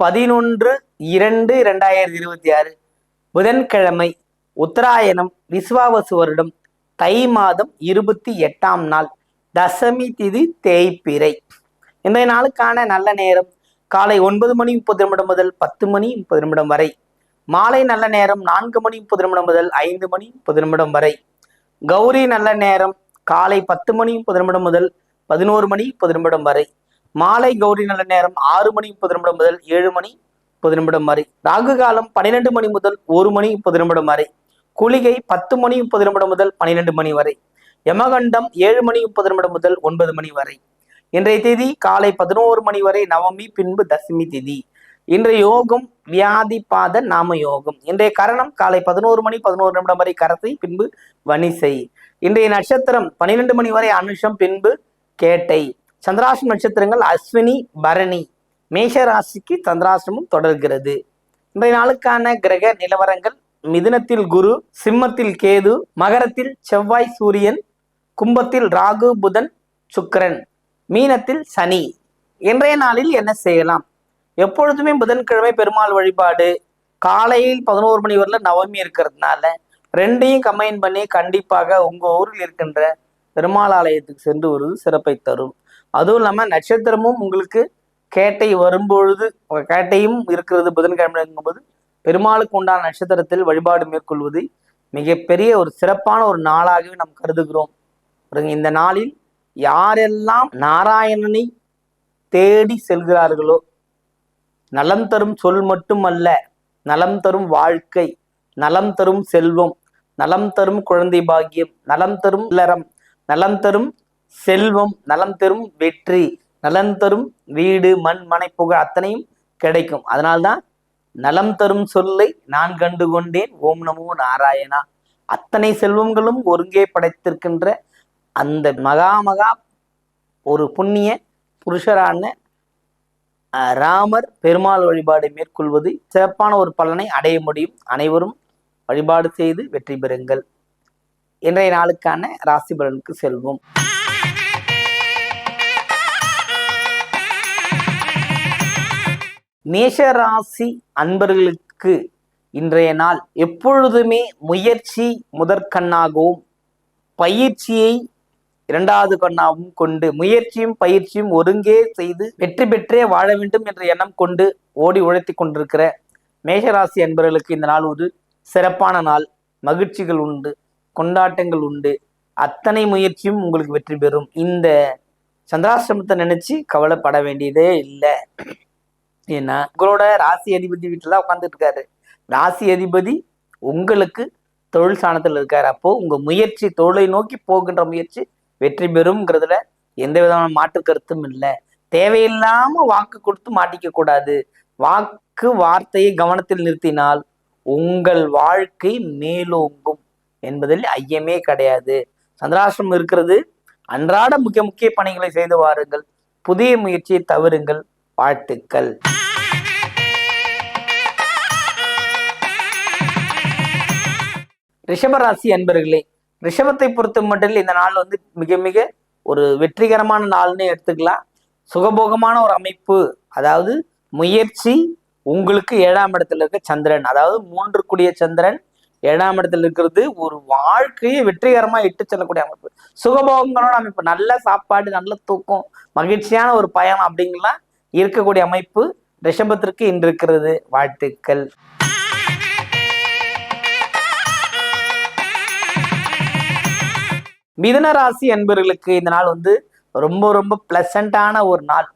பதினொன்று இரண்டு இரண்டாயிரத்தி இருபத்தி ஆறு புதன்கிழமை உத்தராயணம் விஸ்வாவசு வருடம் தை மாதம் இருபத்தி எட்டாம் நாள் தசமி திதி தேய்பிறை இன்றைய நாளுக்கான நல்ல நேரம் காலை ஒன்பது மணி முப்பது நிமிடம் முதல் பத்து மணி முப்பது நிமிடம் வரை. மாலை நல்ல நேரம் நான்கு மணி முப்பது நிமிடம் முதல் ஐந்து மணி முப்பது நிமிடம் வரை. கௌரி நல்ல நேரம் காலை பத்து மணி முப்பது நிமிடம் முதல் பதினோரு மணி முப்பது நிமிடம் வரை. மாலை கௌரி நல்ல நேரம் ஆறு மணி முப்பது நிமிடம் முதல் ஏழு மணி முப்பது நிமிடம் வரை. ராகு காலம் பன்னிரெண்டு மணி முதல் ஒரு மணி முப்பது நிமிடம் வரை. குளிகை பத்து மணி முப்பது நிமிடம் முதல் பன்னிரெண்டு மணி வரை. யமகண்டம் ஏழு மணி முப்பது நிமிடம் முதல் ஒன்பது மணி வரை. இன்றைய தேதி காலை பதினோரு மணி வரை நவமி பின்பு தசமி திதி. இன்றைய யோகம் வியாதிபாத நாம யோகம். இன்றைய கரணம் காலை பதினோரு மணி பதினோரு நிமிடம் வரை கரசை பின்பு வனிசை இன்றைய நட்சத்திரம் பன்னிரெண்டு மணி வரை அனுஷம் பின்பு கேட்டை. சந்திராசிரம் நட்சத்திரங்கள் அஸ்வினி பரணி. மேஷ ராசிக்கு சந்திராசிரமம் தொடர்கிறது. இன்றைய நாளுக்கான கிரக நிலவரங்கள். மிதுனத்தில் குரு சிம்மத்தில் கேது மகரத்தில் செவ்வாய் சூரியன் கும்பத்தில் ராகு புதன் சுக்கிரன் மீனத்தில் சனி. இன்றைய நாளில் என்ன செய்யலாம்? எப்பொழுதுமே புதன்கிழமை பெருமாள் வழிபாடு. காலையில் பதினோரு மணி வரல நவமி இருக்கிறதுனால ரெண்டையும் கம்பைன் பண்ணி கண்டிப்பாக உங்கள் ஊரில் இருக்கின்ற பெருமாள் ஆலயத்துக்கு சென்று வருவது சிறப்பை தரும். அதுவும் இல்லாம நட்சத்திரமும் உங்களுக்கு கேட்டை வரும்பொழுது கேட்டையும் இருக்கிறது புதன்கிழமைங்கும்போது பெருமாளுக்கு உண்டான நட்சத்திரத்தில் வழிபாடு மேற்கொள்வது மிகப்பெரிய ஒரு சிறப்பான ஒரு நாளாகவே நாம் கருதுகிறோம். இந்த நாளில் யாரெல்லாம் நாராயணனை தேடி செல்கிறார்களோ நலம் தரும் சொல் மட்டுமல்ல நலம் தரும் வாழ்க்கை நலம் தரும் செல்வம் நலம் தரும் குழந்தை பாக்கியம் நலம் தரும் இல்லறம் நலம் தரும் செல்வம் நலம் தரும் வெற்றி நலம் தரும் வீடு மண் மனை புகழ் அத்தனையும் கிடைக்கும். அதனால்தான் நலம் தரும் சொல்லை நான் கண்டு கொண்டேன். ஓம் நமோ நாராயணா. அத்தனை செல்வங்களும் ஒருங்கே படைத்திருக்கின்ற அந்த மகா மகா ஒரு புண்ணிய புருஷரான அஹ், ராமர் பெருமாள் வழிபாடு மேற்கொள்வது சிறப்பான ஒரு பலனை அடைய முடியும். அனைவரும் வழிபாடு செய்து வெற்றி பெறுங்கள். இன்றைய நாளுக்கான ராசி பலனுக்கு செல்வோம். மேஷராசி அன்பர்களுக்கு இன்றைய நாள் எப்பொழுதுமே முயற்சி முதற்கண்ணாகவும் பயிற்சியை இரண்டாவது கண்ணாகவும் கொண்டு முயற்சியும் பயிற்சியும் ஒருங்கே செய்து வெற்றி பெற்றே வாழ வேண்டும் என்ற எண்ணம் கொண்டு ஓடி உழைத்து கொண்டிருக்கிற மேஷராசி அன்பர்களுக்கு இந்த நாள் ஒரு சிறப்பான நாள். மகிழ்ச்சிகள் உண்டு கொண்டாட்டங்கள் உண்டு. அத்தனை முயற்சியும் உங்களுக்கு வெற்றி பெறும். இந்த சந்திராசிரமத்தை நினைச்சு கவலைப்பட வேண்டியதே இல்லை. ஏன்னா உங்களோட ராசி அதிபதி வீட்டில் தான் உட்காந்துட்டு இருக்காரு ராசி அதிபதி உங்களுக்கு தொழில் சாணத்தில் இருக்காரு. அப்போ உங்க முயற்சி தொழிலை நோக்கி போகின்ற முயற்சி வெற்றி பெறும்ங்கிறதுல எந்த விதமான மாற்று கருத்தும் இல்லை. தேவையில்லாம வாக்கு கொடுத்து மாட்டிக்க கூடாது. வாக்கு வார்த்தையை கவனத்தில் நிறுத்தினால் உங்கள் வாழ்க்கை மேலோங்கும் என்பதில் ஐயமே கிடையாது. சந்திராசிரம் இருக்கிறது. அன்றாட முக்கிய முக்கிய பணிகளை செய்து வாருங்கள். புதிய முயற்சியை தவறுங்கள். வாழ்த்துக்கள். ரிஷபராசி அன்பர்களே ரிஷபத்தை பொறுத்த மட்டும் இந்த நாள் வந்து மிக மிக ஒரு வெற்றிகரமான நாள்னு எடுத்துக்கலாம். சுகபோகமான ஒரு அமைப்பு அதாவது முயற்சி உங்களுக்கு ஏழாம் இடத்துல இருக்க சந்திரன் அதாவது மூன்று கூடிய சந்திரன் ஏழாம் இடத்துல இருக்கிறது ஒரு வாழ்க்கையை வெற்றிகரமா இட்டு செல்லக்கூடிய அமைப்பு. சுகபோகங்களோட அமைப்பு நல்ல சாப்பாடு நல்ல தூக்கம் மகிழ்ச்சியான ஒரு பயணம் அப்படிங்கலாம் இருக்கக்கூடிய அமைப்பு ரிஷபத்திற்கு இன்று இருக்கிறது. வாழ்த்துக்கள். மிதன ராசி என்பவர்களுக்கு இந்த நாள் வந்து ரொம்ப ரொம்ப பிளசண்டான ஒரு நாள்.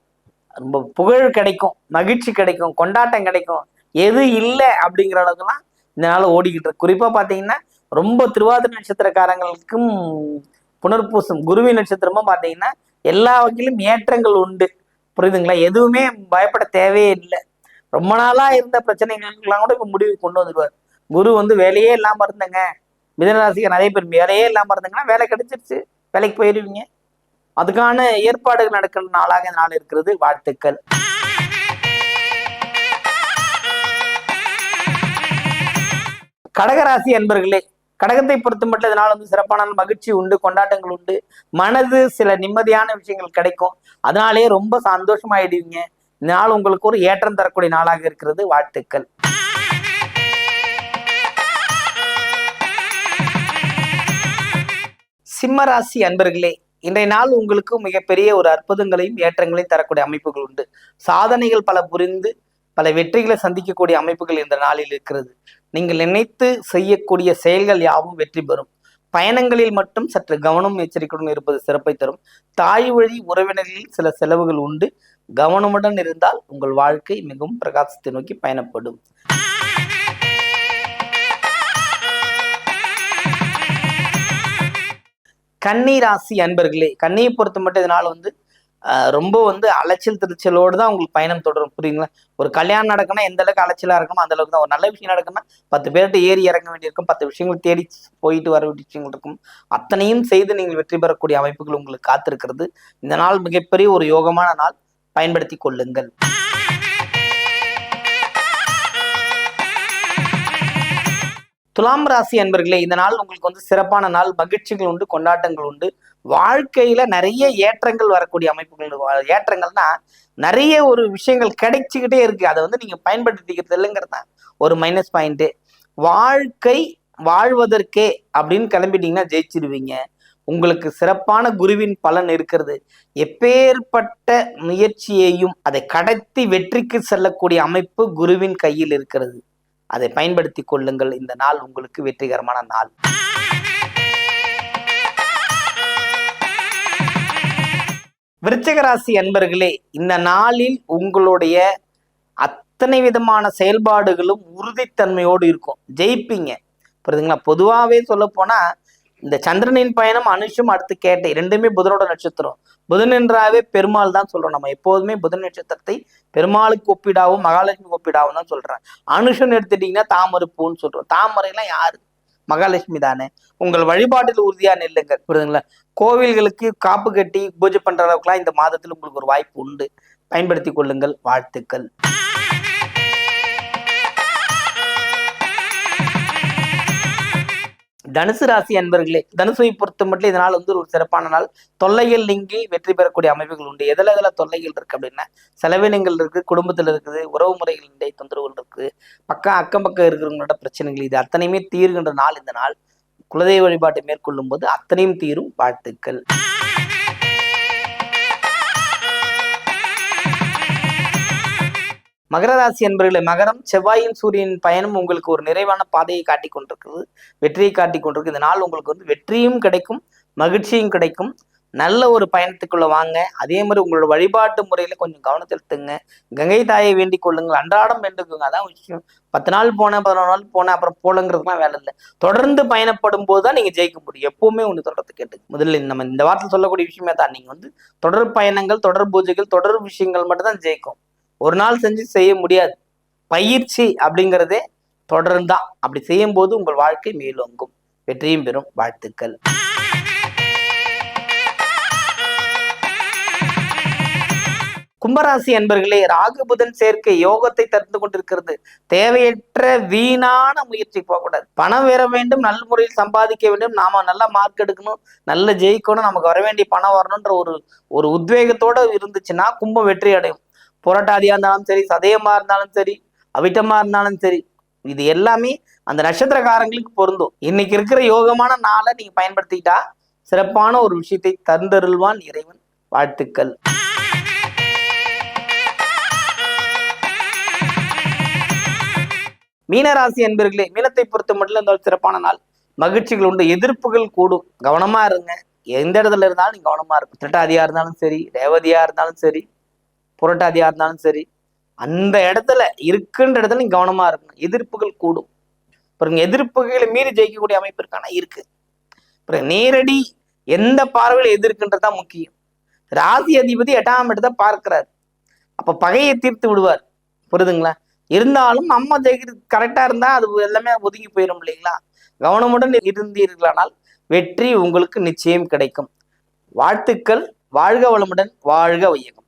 ரொம்ப புகழ் கிடைக்கும் மகிழ்ச்சி கிடைக்கும் கொண்டாட்டம் கிடைக்கும். எது இல்லை அப்படிங்கிற அளவுக்குலாம் இந்த நாள் ஓடிக்கிட்டு இருக்கு. குறிப்பா பாத்தீங்கன்னா ரொம்ப திருவாதிரை நட்சத்திரக்காரங்களுக்கும் புனர்பூசம் குருவி நட்சத்திரமும் பாத்தீங்கன்னா எல்லா வகையிலும் ஏற்றங்கள் உண்டு. புரியுதுங்களா? எதுவுமே பயப்பட தேவையே இல்லை. ரொம்ப நாளா இருந்த பிரச்சனைகளுக்கெல்லாம் கூட இப்ப முடிவு கொண்டு வந்துடுவார் குரு வந்து வேலையே இல்லாம இருந்தங்க. மிதனராசிக்கு நிறைய பேர் வேலையே இல்லாமல் இருந்தாங்கன்னா வேலை கிடைச்சிருச்சு. வேலைக்கு போயிடுவீங்க அதுக்கான ஏற்பாடுகள் நடக்கிற நாளாக இந்த நாள் இருக்கிறது வாழ்த்துக்கள். கடகராசி அன்பர்களே கடகத்தை பொறுத்த மட்டும் இதனால் வந்து சிறப்பான மகிழ்ச்சி உண்டு கொண்டாட்டங்கள் உண்டு. மனது சில நிம்மதியான விஷயங்கள் கிடைக்கும். அதனாலேயே ரொம்ப சந்தோஷமாயிடுவீங்க. இந்த நாள் உங்களுக்கு ஒரு ஏற்றம் தரக்கூடிய நாளாக இருக்கிறது. வாழ்த்துக்கள். சிம்மராசி அன்பர்களே இன்றைய நாள் உங்களுக்கு மிகப்பெரிய ஒரு அற்புதங்களையும் ஏற்றங்களையும் தரக்கூடிய அமைப்புகள் உண்டு. சாதனைகள் பல புரிந்து பல வெற்றிகளை சந்திக்கக்கூடிய அமைப்புகள் இந்த நாளில் இருக்கிறது. நீங்கள் நினைத்து செய்யக்கூடிய செயல்கள் யாவும் வெற்றி பெறும். பயணங்களில் மட்டும் சற்று கவனம் எச்சரிக்கையுடன் இருப்பது சிறப்பை தரும். தாய் வழி உறவினர்களில் சில செலவுகள் உண்டு. கவனமுடன் இருந்தால் உங்கள் வாழ்க்கை மிகவும் பிரகாசத்தை நோக்கி பயணப்படும். கன்னி ராசி அன்பர்களே கன்னியை பொறுத்த மட்டும் இதனால் வந்து ரொம்ப வந்து அலைச்சல் திருச்சலோடு தான் உங்களுக்கு பயணம் தொடரும். புரியுங்களா ஒரு கல்யாணம் நடக்கணும் எந்த அளவுக்கு அலைச்சலாக இருக்கணும் அந்த அளவுக்கு தான். ஒரு நல்ல விஷயம் நடக்குன்னா பத்து பேர்கிட்ட ஏறி இறங்க வேண்டியிருக்கும். பத்து விஷயங்கள் தேடி போயிட்டு வர வேண்டிய விஷயங்கள் இருக்கும். அத்தனையும் செய்து நீங்கள் வெற்றி பெறக்கூடிய அமைப்புகள் உங்களுக்கு காத்திருக்கிறது. இந்த நாள் மிகப்பெரிய ஒரு யோகமான நாள். பயன்படுத்தி கொள்ளுங்கள். துலாம் ராசி அன்பர்களே இந்த நாள் உங்களுக்கு வந்து சிறப்பான நாள். மகிழ்ச்சிகள் உண்டு கொண்டாட்டங்கள் உண்டு. வாழ்க்கையில நிறைய ஏற்றங்கள் வரக்கூடிய அமைப்புகள் ஏற்றங்கள்னா நிறைய ஒரு விஷயங்கள் கிடைச்சிக்கிட்டே இருக்கு. அதை வந்து நீங்க பயன்படுத்திக்கிறது இல்லைங்கிறது தான் ஒரு மைனஸ் பாயிண்ட் வாழ்க்கை வாழ்வதற்கே அப்படின்னு கிளம்பிட்டீங்கன்னா ஜெயிச்சிருவீங்க. உங்களுக்கு சிறப்பான குருவின் பலன் இருக்கிறது. எப்பேற்பட்ட முயற்சியையும் அதை கடத்தி வெற்றிக்கு செல்லக்கூடிய அமைப்பு குருவின் கையில் இருக்கிறது. அதை பயன்படுத்தி கொள்ளுங்கள். இந்த நாள் உங்களுக்கு வெற்றிகரமான நாள். விருச்சகராசி அன்பர்களே இந்த நாளில் உங்களுடைய அத்தனை விதமான செயல்பாடுகளும் உறுதித்தன்மையோடு இருக்கும். ஜெயிப்பீங்க. புரியுதுங்களா? பொதுவாகவே சொல்ல போனால் இந்த சந்திரனின் பயணம் அனுஷம் அடுத்து கேட்டை ரெண்டுமே புதனோட நட்சத்திரம். புதன் என்றாவே பெருமாள் தான் சொல்றோம் நம்ம. எப்போதுமே புதன் நட்சத்திரத்தை பெருமாளுக்கு ஒப்பிடாவும் மகாலட்சுமி ஒப்பிடாவும் தான் சொல்றேன். அனுஷன் எடுத்துட்டீங்கன்னா தாமரை பூன்னு சொல்றோம். தாமரைலாம் யாரு? மகாலட்சுமி தானே. உங்கள் வழிபாட்டில் உறுதியா நெல்லுங்க புரியுதுங்களா? கோவில்களுக்கு காப்பு கட்டி பூஜை பண்ற அளவுக்குலாம் இந்த மாதத்தில் உங்களுக்கு ஒரு வாய்ப்பு உண்டு. பயன்படுத்தி கொள்ளுங்கள். வாழ்த்துக்கள். தனுசு ராசி அன்பர்களே தனுசுவை பொறுத்த மட்டும் இதனால் வந்து ஒரு சிறப்பான நாள். தொல்லைகள் நீங்கி வெற்றி பெறக்கூடிய அமைப்புகள் உண்டு. எதில் எதில் தொல்லைகள் இருக்கு அப்படின்னா செலவினங்கள் இருக்கு குடும்பத்தில் இருக்குது உறவு முறைகளினுடைய தொந்தரவுகள் இருக்குது பக்கம் அக்கம் பக்கம் இருக்கிறவங்களோட பிரச்சனைகள் இது அத்தனையுமே தீர்கின்ற நாள் இந்த நாள். குலதெய்வ வழிபாட்டை மேற்கொள்ளும் போது அத்தனையும் தீரும் வாழ்த்துக்கள். மகர ராசி என்பவர்களே மகரம் செவ்வாயின் சூரியன் பயணம் உங்களுக்கு ஒரு நிறைவான பாதையை காட்டி கொண்டிருக்குது வெற்றியை காட்டி கொண்டிருக்கு. இந்த நாள் உங்களுக்கு வந்து வெற்றியும் கிடைக்கும் மகிழ்ச்சியும் கிடைக்கும். நல்ல ஒரு பயணத்துக்குள்ள வாங்க. அதே மாதிரி உங்களோட வழிபாட்டு முறையில கொஞ்சம் கவனம் செலுத்துங்க கங்கை தாயை வேண்டிக் கொள்ளுங்கள். அன்றாடம் வேண்டுக்குங்க. அதான் விஷயம். பத்து நாள் போனேன் பதினொரு நாள் போனேன் அப்புறம் போலங்கிறதுலாம் வேலை இல்லை. தொடர்ந்து பயணப்படும் போது தான் நீங்க ஜெயிக்க முடியும். எப்பவுமே ஒன்று தொடர்ந்து கேட்டு முதல்ல நம்ம இந்த வாரத்தில் சொல்லக்கூடிய விஷயமே தான். நீங்க வந்து தொடர் பயணங்கள் தொடர் பூஜைகள் தொடர் விஷயங்கள் மட்டும் தான் ஜெயிக்கும். ஒரு நாள் செஞ்சு செய்ய முடியாது. பயிற்சி அப்படிங்கிறதே தொடர்ந்தான் அப்படி செய்யும் போது உங்கள் வாழ்க்கை மேலோங்கும். வெற்றியும் பெறும். வாழ்த்துக்கள். கும்பராசி அன்பர்களே ராகு புதன் சேர்க்கை யோகத்தை தந்து கொண்டிருக்கிறது. தேவையற்ற வீணான முயற்சி போகக்கூடாது. பணம் வர வேண்டும் நல்ல முறையில் சம்பாதிக்க வேண்டும். நாம நல்ல மார்க் எடுக்கணும் நல்ல ஜெயிக்கணும் நமக்கு வர வேண்டிய பணம் வரணும்ன்ற ஒரு ஒரு உத்வேகத்தோட இருந்துச்சுன்னா கும்பம் வெற்றி அடையும். புரட்டாதியா இருந்தாலும் சரி சதயமா இருந்தாலும் சரி அவிட்டமா இருந்தாலும் சரி இது எல்லாமே அந்த நட்சத்திரக்காரங்களுக்கு பொருந்தும். இன்னைக்கு இருக்கிற யோகமான நாளை நீங்க பயன்படுத்திக்கிட்டா சிறப்பான ஒரு விஷயத்தை தந்தருள்வான் இறைவன். வாழ்த்துக்கள். மீனராசி அன்பர்களே மீனத்தை பொறுத்த மட்டும் இந்த சிறப்பான நாள். மகிழ்ச்சிகள் உண்டு எதிர்ப்புகள் கூடும். கவனமா இருங்க. எந்த இடத்துல இருந்தாலும் நீங்க கவனமா இருக்கும் திரட்டாதியா இருந்தாலும் சரி ரேவதியா இருந்தாலும் சரி புரட்டாதியா இருந்தாலும் சரி அந்த இடத்துல இருக்குன்ற இடத்துல நீங்க கவனமா இருக்கணும். எதிர்ப்புகள் கூடும். பாருங்க எதிர்ப்புகளை மீறி ஜெயிக்கக்கூடிய அமைப்பு இருக்கானா இருக்கு. அப்புறம் நேரடி எந்த பார்வையில் எதிர்க்குன்றதுதான் முக்கியம். ராசி அதிபதி எட்டாம் இடத்தை பார்க்கிறார். அப்ப பகையை தீர்த்து விடுவார். புரியுதுங்களா? இருந்தாலும் நம்ம ஜெயிக்கிறது கரெக்டா இருந்தா அது எல்லாமே ஒதுங்கி போயிடும் இல்லைங்களா? கவனமுடன் இருந்தீர்களானால் வெற்றி உங்களுக்கு நிச்சயம் கிடைக்கும். வாழ்த்துக்கள் வாழ்க வளமுடன் வாழ்க வையகம்.